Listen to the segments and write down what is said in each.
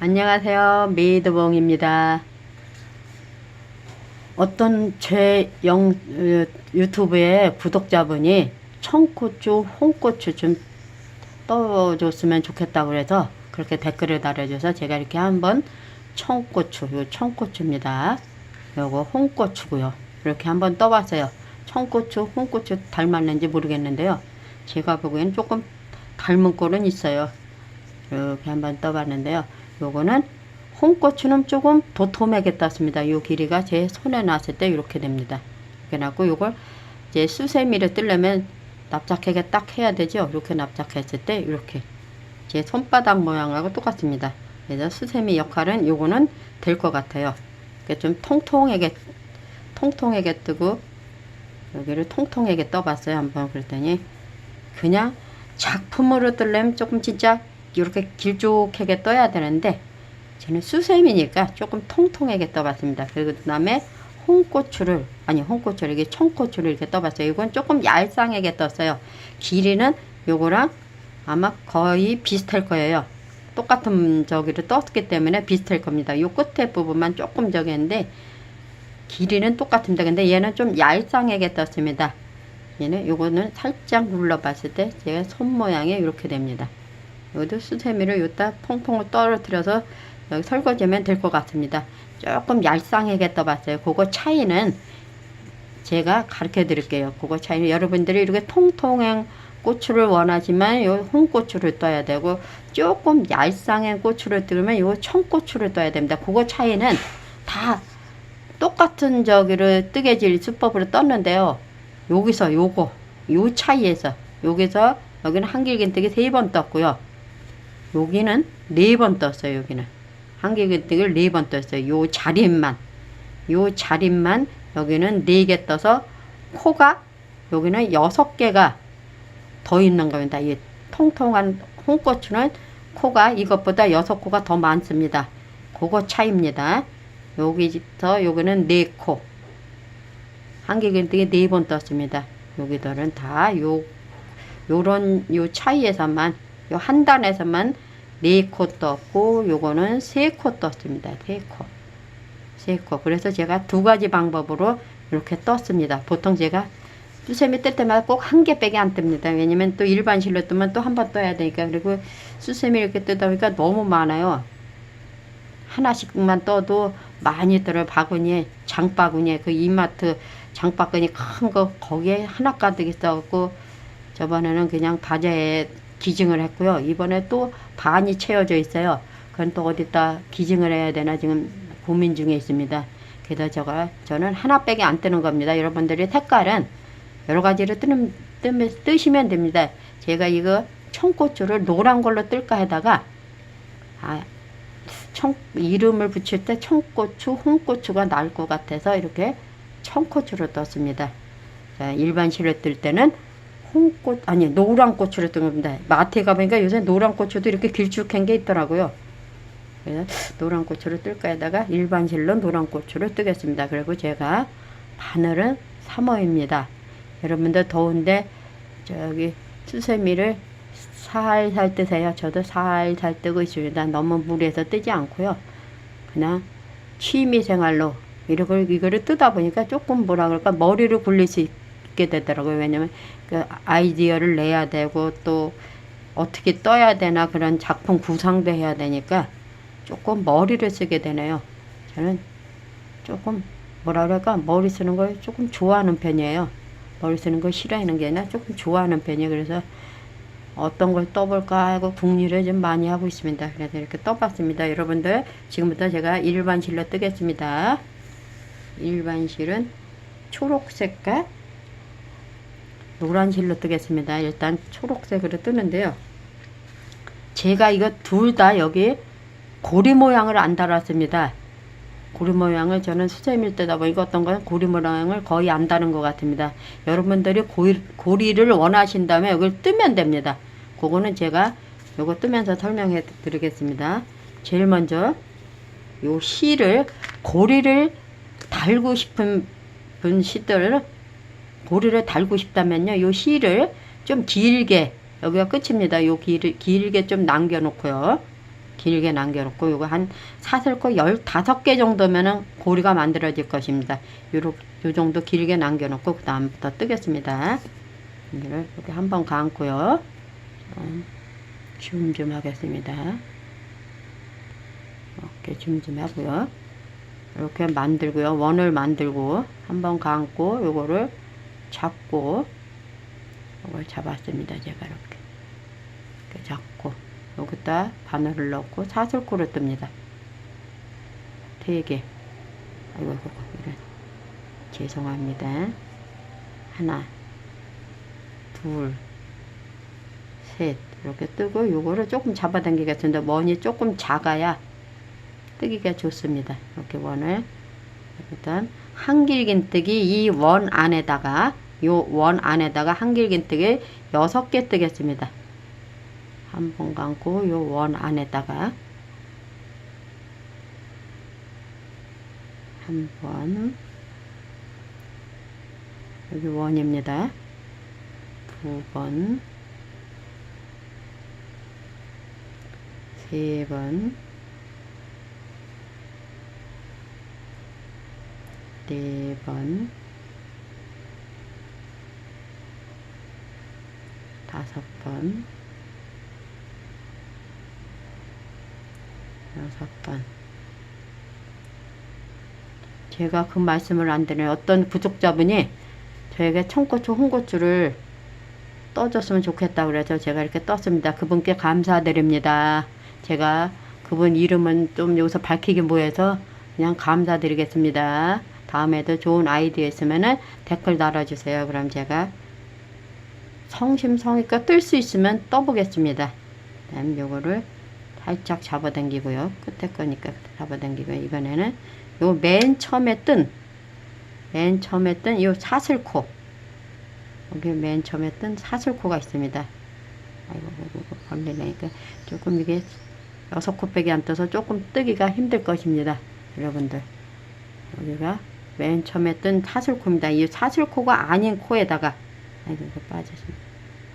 안녕하세요. 메이드봉입니다. 어떤 제 영, 어, 유튜브에 구독자분이 청고추, 홍고추 좀 떠줬으면 좋겠다고 그래서 그렇게 댓글을 달아줘서 제가 이렇게 한번 청고추, 요 청고추입니다. 요거 홍고추고요. 이렇게 한번 떠봤어요. 청고추, 홍고추 닮았는지 모르겠는데요. 제가 보기엔 조금 닮은 꼴은 있어요. 이렇게 한번 떠봤는데요. 요거는 홍고추는 조금 도톰하게 떴습니다. 요 길이가 제 손에 놨을 때 이렇게 됩니다. 이렇게 놨고 요걸 이제 수세미를 뜨려면 납작하게 딱 해야 되죠. 이렇게 납작했을 때 이렇게 제 손바닥 모양하고 똑같습니다. 그래서 수세미 역할은 요거는 될 것 같아요. 좀 통통하게 통통하게 뜨고 여기를 통통하게 떠봤어요. 한번 그랬더니 그냥 작품으로 뜨려면 조금 진짜 이렇게 길쭉하게 떠야 되는데 저는 수세미니까 조금 통통하게 떠봤습니다. 그리고 그 다음에 홍고추를 아니 홍고추를 이게 청고추를 이렇게 떠봤어요. 이건 조금 얄쌍하게 떴어요. 길이는 요거랑 아마 거의 비슷할 거예요. 똑같은 저기를 떴기 때문에 비슷할 겁니다. 요 끝에 부분만 조금 저기 했는데 길이는 똑같습니다. 근데 얘는 좀 얄쌍하게 떴습니다. 얘는 요거는 살짝 눌러봤을 때 제가 손 모양이 이렇게 됩니다. 여기도 수세미를 여기다 퐁퐁을 떨어뜨려서 여기 설거지하면 될 것 같습니다. 조금 얄쌍하게 떠봤어요. 그거 차이는 제가 가르쳐 드릴게요. 그거 차이는 여러분들이 이렇게 통통한 고추를 원하지만 요 홍고추를 떠야 되고 조금 얄쌍한 고추를 뜨면 요 청고추를 떠야 됩니다. 그거 차이는 다 똑같은 저기를 뜨개질 수법으로 떴는데요. 여기서 요거 요 차이에서 여기서 여기는 한길긴뜨기 세 번 떴고요. 여기는 네 번 떴어요. 여기는 한길긴뜨기를 네 번 떴어요. 요 자릿만 요 자릿만 여기는 네 개 떠서 코가 여기는 여섯 개가 더 있는 겁니다. 이 통통한 홍고추는 코가 이것보다 여섯 코가 더 많습니다. 그거 차이입니다. 여기서 여기는 네 코. 한길긴뜨기 네번 떴습니다. 여기들은 다 요 요런 요 차이에서만 요 한 단에서만 네 코 떴고 요거는 세 코 떴습니다. 세 코. 세 코. 그래서 제가 두 가지 방법으로 이렇게 떴습니다. 보통 제가 수세미 뜰 때마다 꼭 한 개밖에 안 뜹니다. 왜냐면 또 일반 실로 뜨면 또 한 번 떠야 되니까. 그리고 수세미 이렇게 뜨다 보니까 너무 많아요. 하나씩만 떠도 많이 들어 바구니에 장바구니에 그 이마트 장바구니 큰 거 거기에 하나 가득 있어갖고 저번에는 그냥 바자에 기증을 했고요. 이번에 또 반이 채워져 있어요. 그건 또 어디다 기증을 해야 되나 지금 고민 중에 있습니다. 그래서 제가 저는 하나밖에 안 뜨는 겁니다. 여러분들이 색깔은 여러 가지로 뜨는, 뜨시면 됩니다. 제가 이거 청고추를 노란 걸로 뜰까 하다가 아, 청, 이름을 붙일 때 청고추, 홍고추가 나을 것 같아서 이렇게 청고추로 떴습니다. 자, 일반 실로 뜰 때는 홍고 아니 노란 고추를 뜬 겁니다. 마트에 가보니까 요새 노란 고추도 이렇게 길쭉한 게 있더라고요. 그래서 노란 고추를 뜰까 하다가 일반 실로 노란 고추를 뜨겠습니다. 그리고 제가 바늘은 3호입니다. 여러분들 더운데 저기 수세미를 살살 뜨세요. 저도 살살 뜨고 있습니다. 너무 무리해서 뜨지 않고요. 그냥 취미 생활로 이걸 이거를 뜨다 보니까 조금 뭐라 그럴까 머리를 굴릴 수 있게 되더라고요. 왜냐면 그 아이디어를 내야 되고 또 어떻게 떠야 되나 그런 작품 구상도 해야 되니까 조금 머리를 쓰게 되네요. 저는 조금 뭐라 그럴까 머리 쓰는 걸 조금 좋아하는 편이에요. 머리 쓰는 걸 싫어하는 게 아니라 조금 좋아하는 편이에요. 그래서 어떤 걸 떠볼까 하고 궁리를 좀 많이 하고 있습니다. 그래서 이렇게 떠봤습니다. 여러분들 지금부터 제가 일반 실로 뜨겠습니다. 일반 실은 초록색과 노란 실로 뜨겠습니다. 일단 초록색으로 뜨는데요. 제가 이거 둘 다 여기 고리 모양을 안 달았습니다. 고리 모양을 저는 수세미를 뜨다 보니까 어떤 건 고리 모양을 거의 안 다는 것 같습니다. 여러분들이 고리, 고리를 원하신다면 이걸 뜨면 됩니다. 그거는 제가 요거 뜨면서 설명해 드리겠습니다. 제일 먼저 요 실을 고리를 달고 싶은 분 시들 고리를 달고 싶다면요. 요 실을 좀 길게 여기가 끝입니다. 요 길을 길게 좀 남겨 놓고요. 길게 남겨 놓고 요거 한 사슬코 15개 정도면은 고리가 만들어질 것입니다. 요 정도 길게 남겨 놓고 그 다음부터 뜨겠습니다. 이렇게 한번 감고요. 음, 줌좀 하겠습니다. 이렇게 줌 좀 하고요. 이렇게 만들고요. 원을 만들고 한번 감고 요거를 잡고 이걸 잡았습니다. 제가 이렇게 이렇게 잡고 여기다 바늘을 넣고 사슬코를 뜹니다. 되게 아이고 아이고 이런 죄송합니다. 하나 둘셋 이렇게 뜨고 요거를 조금 잡아당기겠습니다. 원이 조금 작아야 뜨기가 좋습니다. 이렇게 원을 일단 한길긴뜨기 이 원 안에다가 요 원 안에다가 한길긴뜨기 여섯 개 뜨겠습니다. 한 번 감고 요 원 안에다가 한 번. 여기 원입니다. 두 번, 세 번, 네 번, 다섯 번, 여섯 번. 제가 그 말씀을 안 드려요. 어떤 구독자분이 저에게 청고추, 홍고추를 떠줬으면 좋겠다 그래서 제가 이렇게 떴습니다. 그분께 감사드립니다. 제가 그분 이름은 좀 여기서 밝히기 뭐해서 그냥 감사드리겠습니다. 다음에도 좋은 아이디어 있으면은 댓글 달아주세요. 그럼 제가 성심성의껏 뜰 수 있으면 떠보겠습니다. 그다음 요거를 살짝 잡아당기고요. 끝에 거니까 잡아당기고요. 이번에는 요 맨 처음에 뜬, 맨 처음에 뜬 요 사슬코. 여기 맨 처음에 뜬 사슬코가 있습니다. 아이고, 이거 벌리니까 조금 이게 여섯 코 빼기 안 떠서 조금 뜨기가 힘들 것입니다. 여러분들. 여기가 맨 처음에 뜬 사슬코입니다. 이 사슬코가 아닌 코에다가, 아이고, 이거 빠졌습니다.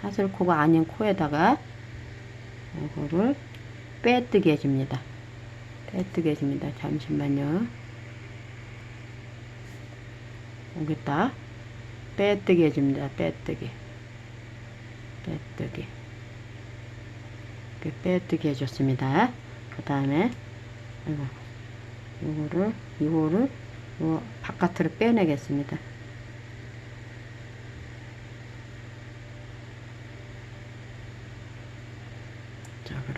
사슬코가 아닌 코에다가, 이거를 빼뜨게 해줍니다. 빼뜨게 해줍니다. 잠시만요. 여기다 빼뜨기 해줍니다. 빼뜨기. 빼뜨기. 이렇게 빼뜨기 해줬습니다. 그 다음에, 이거를, 이거를, 요 바깥으로 빼내겠습니다.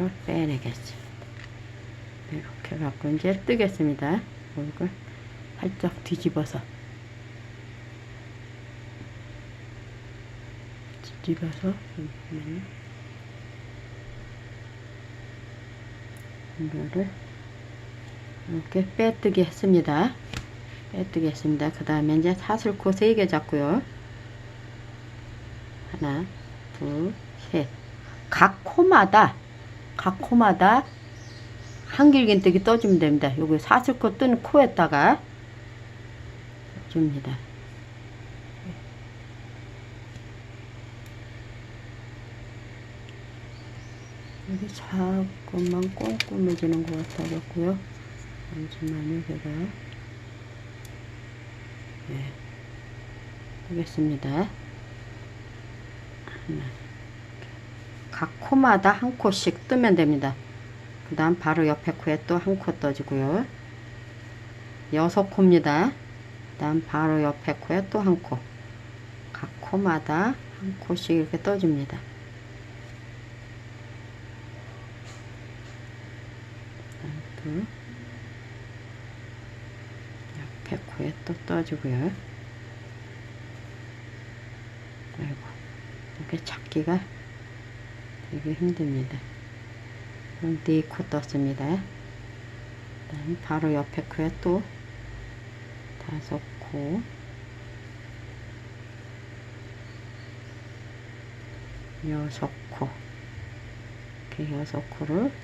쪽으로 빼내겠습니다. 이렇게 갖고 이제 뜨겠습니다. 이걸 살짝 뒤집어서 뒤집어서. 이거를 이렇게 빼뜨기 했습니다. 빼뜨기 했습니다. 그 다음에 이제 사슬코 3개 잡고요. 하나, 둘, 셋. 각 코마다, 각 코마다 한길긴뜨기 떠주면 됩니다. 요거 사슬코 뜬 코에다가 줍니다. 여기 자꾸만 꼼꼼해지는 것 같아갖고요. 잠시만요, 제가. 네. 하겠습니다. 하나. 각 코마다 한 코씩 뜨면 됩니다. 그 다음 바로 옆에 코에 또 한 코 떠주고요. 여섯 코입니다. 그 다음 바로 옆에 코에 또 한 코. 각 코마다 한 코씩 이렇게 떠줍니다. 또 옆에 코에 또 떠주고요. 아이고, 이렇게 찾기가 되게 힘듭니다. 네코 떴습니다. 그다음 바로 옆에 코에 또 다섯 코 여섯 코 이렇게 여섯 코를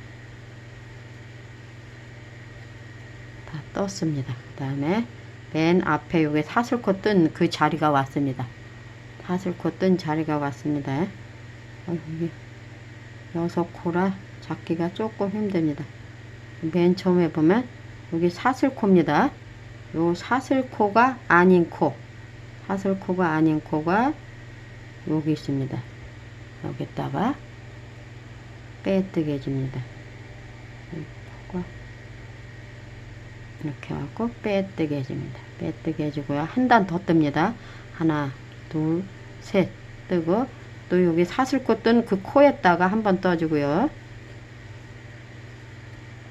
다 떴습니다. 그 다음에 맨 앞에 요게 사슬코 뜬 그 자리가 왔습니다. 사슬코 뜬 자리가 왔습니다. 어, 여기 여섯 코라 잡기가 조금 힘듭니다. 맨 처음에 보면 여기 사슬코입니다. 요 사슬코가 아닌 코, 사슬코가 아닌 코가 여기 있습니다. 여기다가 빼뜨게 해줍니다. 이렇게 하고 빼뜨게 해줍니다. 빼뜨게 해주고요. 한 단 더 뜹니다. 하나, 둘, 셋 뜨고 또 여기 사슬코 뜬그 코에다가 한 번 떠주고요.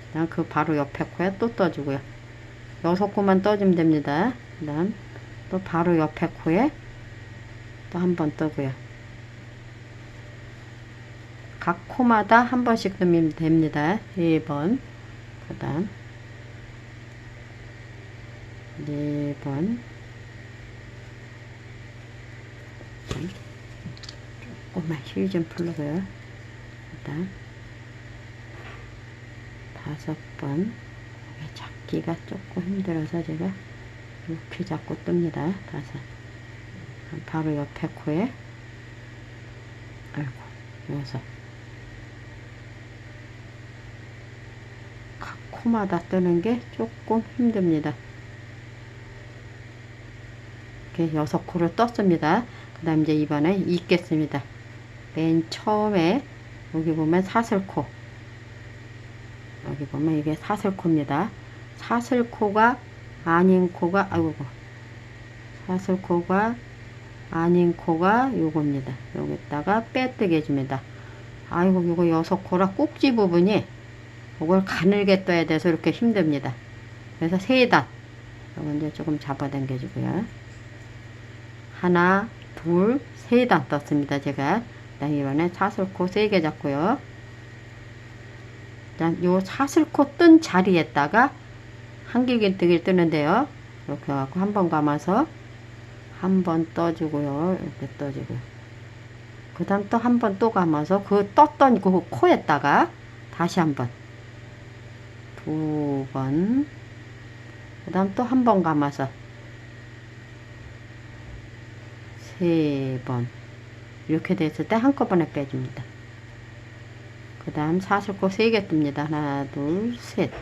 그다음 그 바로 옆에 코에 또 떠주고요. 여섯 코만 떠주면 됩니다. 그다음 또 바로 옆에 코에 또 한 번 떠고요. 각 코마다 한 번씩 뜨면 됩니다. 1번, 그 다음 4번, 조금만 힐 좀. 그 다음 다섯 번, 잡기가 조금 힘들어서 제가 이렇게 잡고 뜹니다. 다섯. 바로 옆에 코에, 아이고, 여섯. 각 코마다 뜨는 게 조금 힘듭니다. 이렇게 여섯 코를 떴습니다. 그 다음 이제 이번에 읽겠습니다. 맨 처음에 여기 보면 사슬코 여기 보면 이게 사슬코입니다. 사슬코가 아닌 코가 아이고 사슬코가 아닌 코가 요겁니다. 여기다가 빼뜨게 해줍니다. 아이고 요거 여섯 코라 꼭지 부분이 이걸 가늘게 떠야 돼서 이렇게 힘듭니다. 그래서 세 단. 요거 이제 조금 잡아당겨 주고요. 하나, 둘, 세 단 떴습니다. 제가. 이번에 사슬코 세개 잡고요. 요 사슬코 뜬 자리에다가 한길긴뜨기를 뜨는데요. 이렇게 해갖고 한 번 감아서 한 번 떠주고요. 이렇게 떠주고. 그 다음 또 한 번 또 감아서 그 떴던 그 코에다가 다시 한 번. 두 번. 그 다음 또 한 번 감아서 세 번. 이렇게 됐을 때 한꺼번에 빼줍니다. 그 다음 사슬코 세개 뜹니다. 하나, 둘, 셋.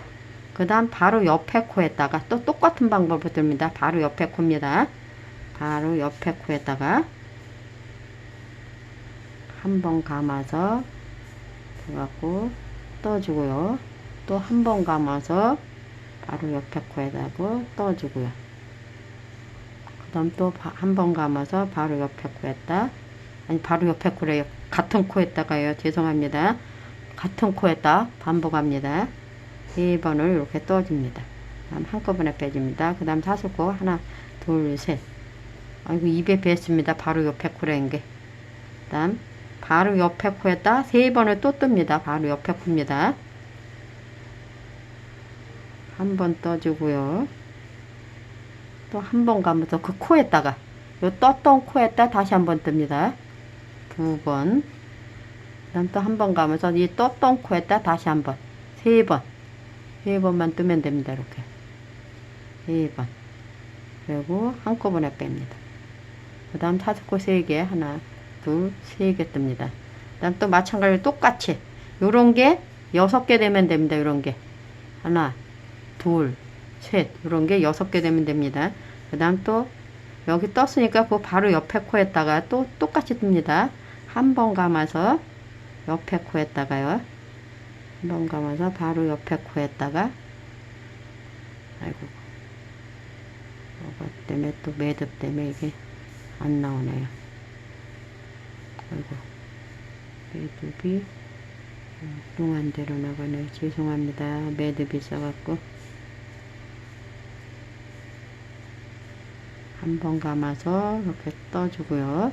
그 다음 바로 옆에 코에다가 또 똑같은 방법으로 듭니다. 바로 옆에 코입니다. 바로 옆에 코에다가 한 번 감아서 해갖고 떠주고요. 또 한 번 감아서 바로 옆에 코에다가 떠주고요. 그 다음 또 한 번 감아서 바로 옆에 코에다 아니 바로 옆에 코래요. 같은 코에다가요. 죄송합니다. 같은 코에다 반복합니다. 2번을 이렇게 떠줍니다. 다음 한꺼번에 빼줍니다. 그 다음 사슬코 하나 둘 셋 아이고 입에 뱄습니다. 바로 옆에 코라는 게. 그 다음 바로 옆에 코에다 세 번을 또 뜹니다. 바로 옆에 코입니다. 한 번 떠주고요. 또 한번 감아서 그 코에다가 요 떴던 코에다 다시 한 번 뜹니다. 두 번. 그다음 또 한번 감아서 이 떴던 코에다 다시 한 번. 세 번. 세 번만 뜨면 됩니다. 이렇게. 세 번. 그리고 한꺼번에 뺍니다. 그 다음 사슬코 세 개. 하나, 둘, 세 개 뜹니다. 그 다음 또 마찬가지로 똑같이. 요런 게 여섯 개 되면 됩니다. 요런 게. 하나, 둘, 셋. 요런 게 여섯 개 되면 됩니다. 그 다음 또 여기 떴으니까 그 바로 옆에 코에다가 또 똑같이 뜹니다. 한 번 감아서 옆에 코에다가요. 한 번 감아서 바로 옆에 코에다가 아이고 이거 때문에 또 매듭 때문에 이게 안 나오네요. 아이고 매듭이 뚱한 대로 나가네. 죄송합니다. 매듭이 있어갖고 한 번 감아서 이렇게 떠주고요.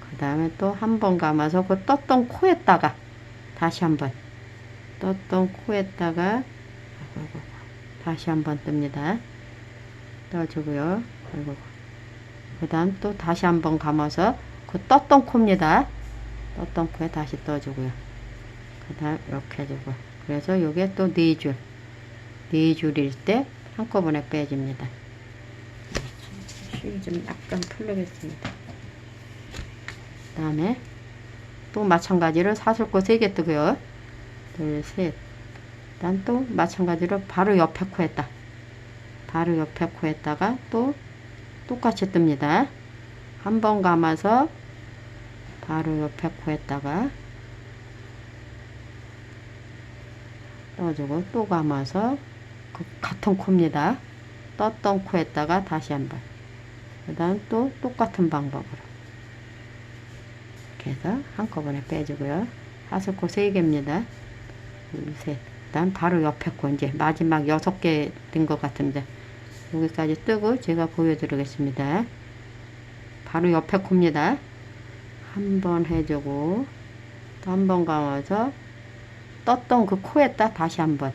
그 다음에 또 한 번 감아서 그 떴던 코에다가 다시 한번 떴던 코에다가 다시 한번 뜹니다. 떠주고요. 그리고 그 다음 또 다시 한번 감아서 그 떴던 코입니다. 떴던 코에 다시 떠주고요. 그 다음 이렇게 해주고 그래서 요게 또 네 줄. 네 줄일 때 한꺼번에 빼줍니다. 실좀 약간 풀르겠습니다. 그 다음에 또 마찬가지로 사슬코 3개 뜨고요. 둘, 셋. 난또 마찬가지로 바로 옆에 코에다 바로 옆에 코에다가 또 똑같이 뜹니다. 한 번 감아서 바로 옆에 코에다가 떠주고 또 감아서 그 같은 코입니다. 떴던 코에다가 다시 한 번. 그 다음 또 똑같은 방법으로. 이렇게 해서 한꺼번에 빼주고요. 하슬코 3개입니다. 둘, 셋. 그 다음 바로 옆에 코 이제 마지막 6개 된 것 같은데 여기까지 뜨고 제가 보여드리겠습니다. 바로 옆에 코입니다. 한 번 해주고 또 한 번 감아서 떴던 그 코에다 다시 한 번.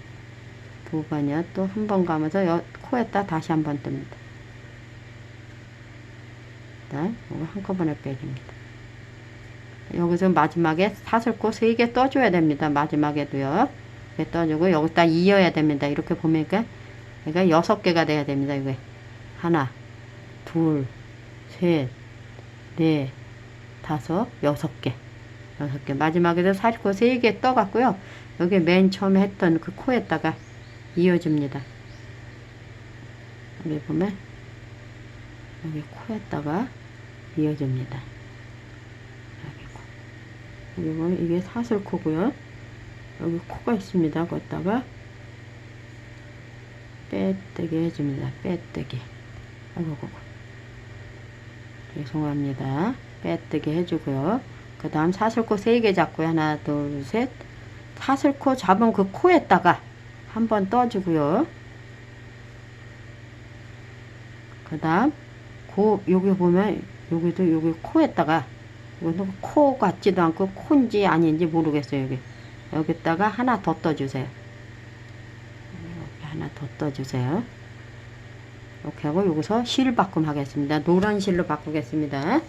두 번이요. 또 한 번 감아서 여, 코에다 다시 한 번 뜹니다. 네, 한꺼번에 빼줍니다. 여기서 마지막에 사슬코 3개 떠줘야 됩니다. 마지막에도요. 이렇게 떠주고 여기다 이어야 됩니다. 이렇게 보니까 그러니까 6개가 돼야 됩니다. 이게 하나, 둘, 셋, 넷, 다섯, 여섯 개. 여섯 개. 마지막에도 사슬코 3개 떠갖고요. 여기 맨 처음에 했던 그 코에다가 이어줍니다. 여기 보면 여기 코에다가 이어줍니다. 보면 이게 사슬코고요. 여기 코가 있습니다. 거기다가 빼뜨기 해줍니다. 빼뜨기. 아이고. 죄송합니다. 빼뜨기 해주고요. 그 다음 사슬코 3개 잡고요. 하나, 둘, 셋. 사슬코 잡은 그 코에다가 한번 떠주고요. 그 다음, 고, 여기 보면, 여기도 여기 코에다가, 이거는 코 같지도 않고 코인지 아닌지 모르겠어요. 여기. 여기다가 하나 더 떠주세요. 하나 더 떠주세요. 이렇게 하고 여기서 실 바꿈 하겠습니다. 노란 실로 바꾸겠습니다.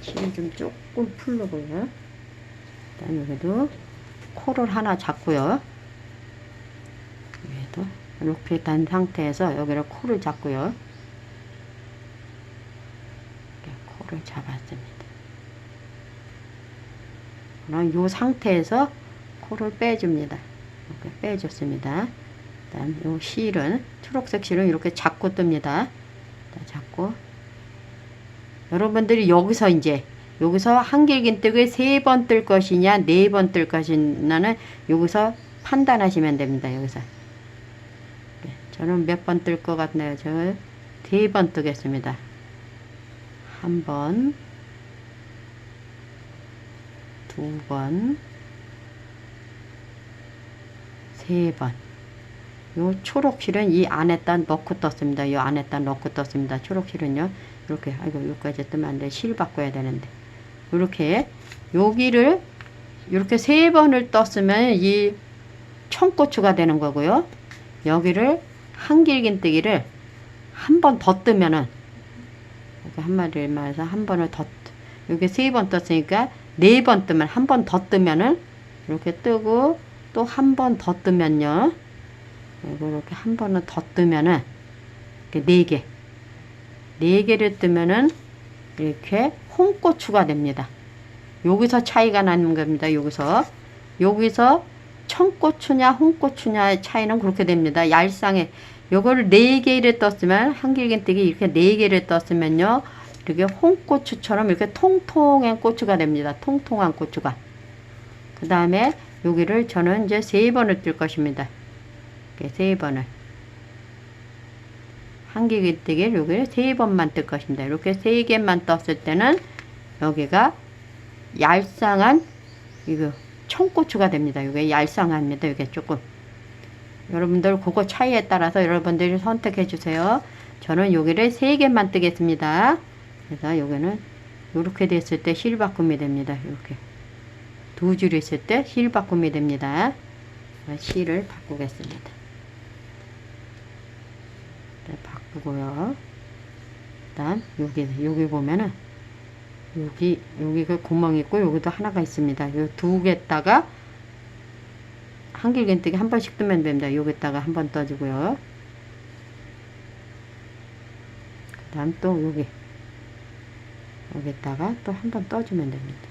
실을 좀 조금 풀르고요. 일단 여기도 코를 하나 잡고요. 이렇게 단 상태에서 여기를 코를 잡고요. 코를 잡았습니다. 그럼 이 상태에서 코를 빼줍니다. 이렇게 빼줬습니다. 그다음 요 실은 초록색 실은 이렇게 잡고 뜹니다. 자, 잡고 여러분들이 여기서 이제 여기서 한길긴뜨기 세 번 뜰 것이냐 네 번 뜰 것이냐는 여기서 판단하시면 됩니다. 여기서 네, 저는 몇 번 뜰 것 같나요? 저 세 번 뜨겠습니다. 한 번, 두 번, 세 번. 요 초록 실은 이 안에다 넣고 떴습니다. 이 안에다 넣고 떴습니다. 초록 실은요. 이렇게 아이고 여기까지 뜨면 안 돼. 실 바꿔야 되는데. 이렇게 여기를 이렇게 세 번을 떴으면 이 청고추가 되는 거고요. 여기를 한 길긴뜨기를 한 번 더 뜨면은 이렇게 한 마리를 말해서 한 번을 더 여기 세 번 떴으니까 네 번 뜨면 한 번 더 뜨면은 이렇게 뜨고 또 한 번 더 뜨면요. 이렇게 한 번은 더 뜨면은 이렇게 네 개. 네 개를 뜨면은 이렇게 홍고추가 됩니다. 여기서 차이가 나는 겁니다. 여기서 여기서 청고추냐 홍고추냐의 차이는 그렇게 됩니다. 얄쌍해. 요거를 네 개를 떴으면 한길긴뜨기 이렇게 네 개를 떴으면요. 이렇게 홍고추처럼 이렇게 통통한 고추가 됩니다. 통통한 고추가. 그 다음에 여기를 저는 이제 세 번을 뜰 것입니다. 이렇게 세 번을. 한길긴뜨기를 여기를 세 번만 뜰 것입니다. 이렇게 세 개만 떴을 때는 여기가 얄쌍한 이거 청고추가 됩니다. 이게 얄쌍합니다. 이게 조금 여러분들 그거 차이에 따라서 여러분들이 선택해 주세요. 저는 여기를 세 개만 뜨겠습니다. 그래서 여기는 이렇게 됐을 때 실 바꿈이 됩니다. 이렇게 두 줄 있을 때 실 바꿈이 됩니다. 실을 바꾸겠습니다. 네, 바꾸고요. 일단 여기 여기 보면은 여기 여기 그 구멍 있고 여기도 하나가 있습니다. 이 두 개다가 한길긴뜨기 한 번씩 뜨면 됩니다. 여기다가 한 번 떠주고요. 그 다음 또 여기 여기다가 또 한 번 떠주면 됩니다.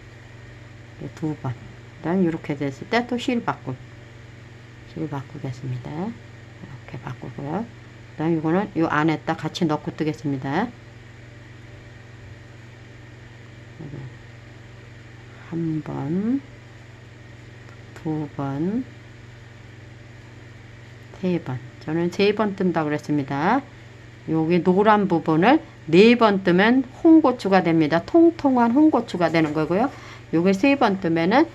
네, 두 번. 그 다음 이렇게 됐을 때 또 실 바꾸 실 바꾸겠습니다. 이렇게 바꾸고요. 그 다음 이거는 이 안에다 같이 넣고 뜨겠습니다. 한 번, 두 번, 세 번. 저는 세 번 뜬다고 그랬습니다. 여기 노란 부분을 네 번 뜨면 홍고추가 됩니다. 통통한 홍고추가 되는 거고요. 요게 세 번 뜨면은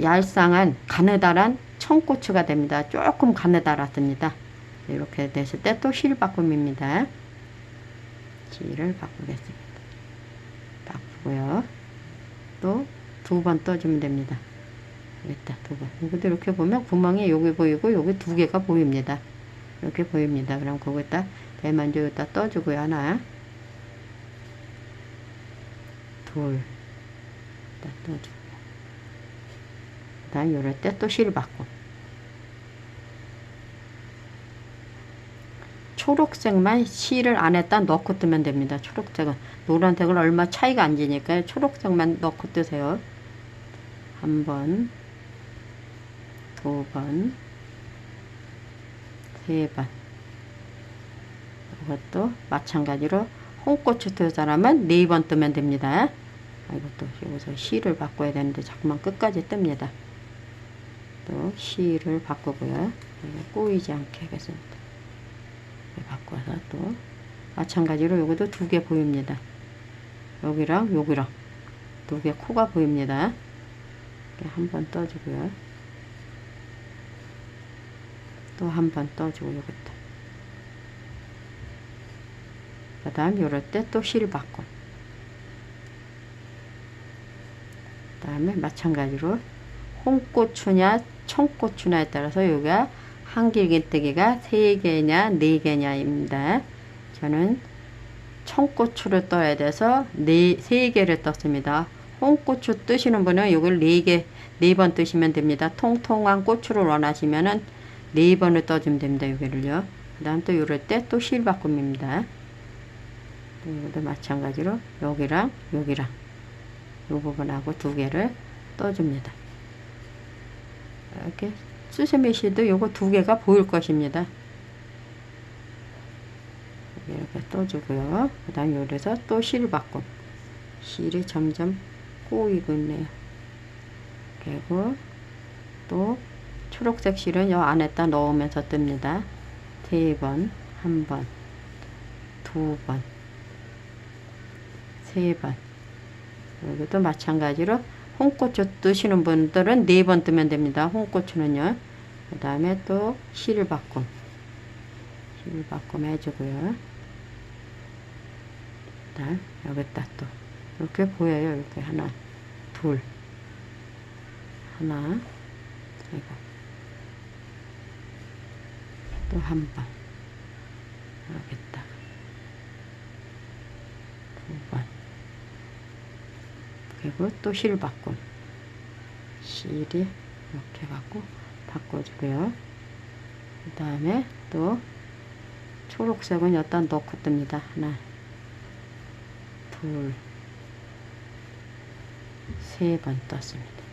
얄쌍한 가느다란 청고추가 됩니다. 조금 가느다랗습니다. 이렇게 됐을 때 또 실 바꿈입니다. 실을 바꾸겠습니다. 바꾸고요. 또 두 번 떠주면 됩니다. 여기다 두 번. 여기도 이렇게 보면 구멍이 여기 보이고 여기 두 개가 보입니다. 이렇게 보입니다. 그럼 거기다 대만주 여기다 떠주고요. 하나, 둘, 다 떠주고. 그 다음 요럴 때 또 실 받고. 초록색만 실을 안에다 넣고 뜨면 됩니다. 초록색은 노란색은 얼마 차이가 안 지니까 초록색만 넣고 뜨세요. 한 번, 두 번, 세 번. 이것도 마찬가지로 홍고추 뜰 사람은 네 번 뜨면 됩니다. 아, 이것도 여기서 실을 바꿔야 되는데 자꾸만 끝까지 뜹니다. 또 실을 바꾸고요. 꼬이지 않게 하겠습니다. 이렇게 바꿔서 또 마찬가지로 여기도 두 개 보입니다. 여기랑 여기랑 두 개 코가 보입니다. 한 번 떠주고요. 또 한 번 떠주고 여기다. 그 다음 요럴 때 또 실 바꿔. 그 다음에 마찬가지로 홍고추냐 청고추냐에 따라서 여기가 한길긴뜨기가 3개냐 4개냐입니다. 저는 청고추를 떠야 돼서 4, 3개를 떴습니다. 홍고추 뜨시는 분은 이걸 4개, 4번 뜨시면 됩니다. 통통한 고추를 원하시면은 4번을 떠주면 됩니다. 여기를요. 그 다음 또 이럴 때 또 실 바꿈입니다. 이것도 마찬가지로 여기랑 여기랑 이 부분하고 두 개를 떠줍니다. 이렇게 수세미 실도 요거 두 개가 보일 것입니다. 이렇게 떠주고요. 그 다음 요래서 또실 바꿈. 실이 점점 꼬이고 있네요. 그리고 또 초록색 실은 요 안에다 넣으면서 뜹니다. 세 번, 한 번, 두 번, 세 번. 여기도 마찬가지로 홍고추 뜨시는 분들은 네 번 뜨면 됩니다. 홍고추는요. 그 다음에 또실 바꿈. 실 바꿈 해주고요. 그 다음 여기다 또 이렇게 보여요. 이렇게 하나, 둘, 하나, 이거 또 한 번. 여기다 두 번. 그리고 또 실 바꿈. 실이 이렇게 갖고 바꿔주고요. 그 다음에 또 초록색은 여기다 넣고 뜹니다. 하나, 둘, 세 번 떴습니다.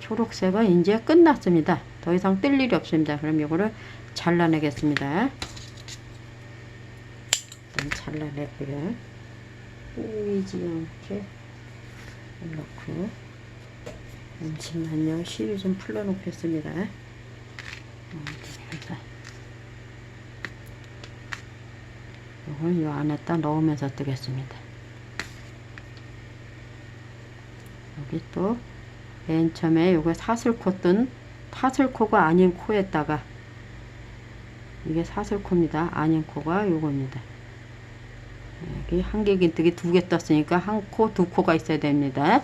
초록색은 이제 끝났습니다. 더 이상 뜰 일이 없습니다. 그럼 이거를 잘라내겠습니다. 잘라내고요. 꼬이지 않게 넣고 잠시만요. 실을 좀 풀어놓겠습니다. 이렇게 이걸 이 안에다 넣으면서 뜨겠습니다. 여기 또 맨 처음에 요거 사슬코 뜬 사슬코가 아닌 코에다가 이게 사슬코입니다. 아닌 코가 요겁니다. 여기 한길긴뜨기 두 개 떴으니까 한 코, 두 코가 있어야 됩니다.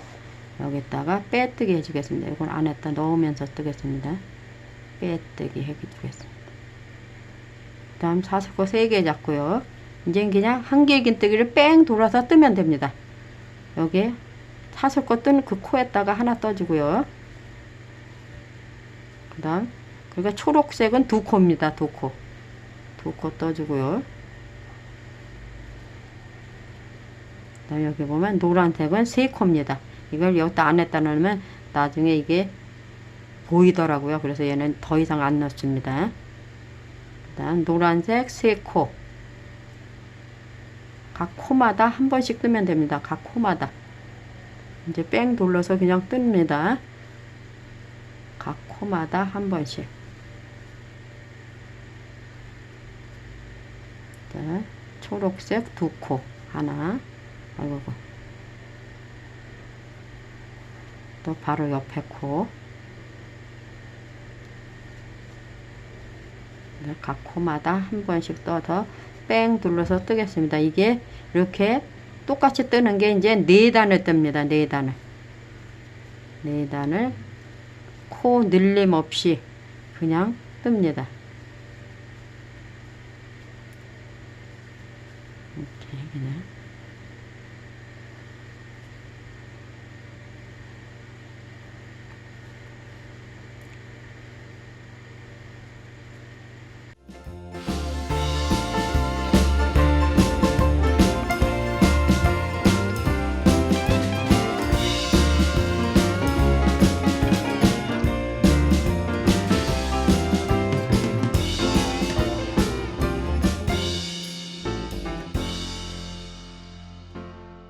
여기다가 빼뜨기 해주겠습니다. 이건 안에다 넣으면서 뜨겠습니다. 빼뜨기 해주겠습니다. 다음 사슬코 세개 잡고요. 이제 그냥 한 길긴 뜨기를 뺑 돌아서 뜨면 됩니다. 여기 사슬코 뜬 그 코에다가 하나 떠주고요. 그 다음 그러니까 초록색은 두 코입니다. 두 코. 두 코 떠주고요. 그다음 여기 보면 노란색은 세 코입니다. 이걸 여기다 안 했다 넣으면 나중에 이게 보이더라고요. 그래서 얘는 더 이상 안 넣습니다. 그다음 노란색 세 코. 각 코마다 한 번씩 뜨면 됩니다. 각 코마다. 이제 뺑 돌려서 그냥 뜹니다. 각 코마다 한 번씩. 자, 초록색 두 코. 하나. 아이고. 또 바로 옆에 코. 네, 각 코마다 한 번씩 떠서 뺑 둘러서 뜨겠습니다. 이게 이렇게 똑같이 뜨는 게 이제 네 단을 뜹니다. 네 단을. 네 단을 코 늘림 없이 그냥 뜹니다.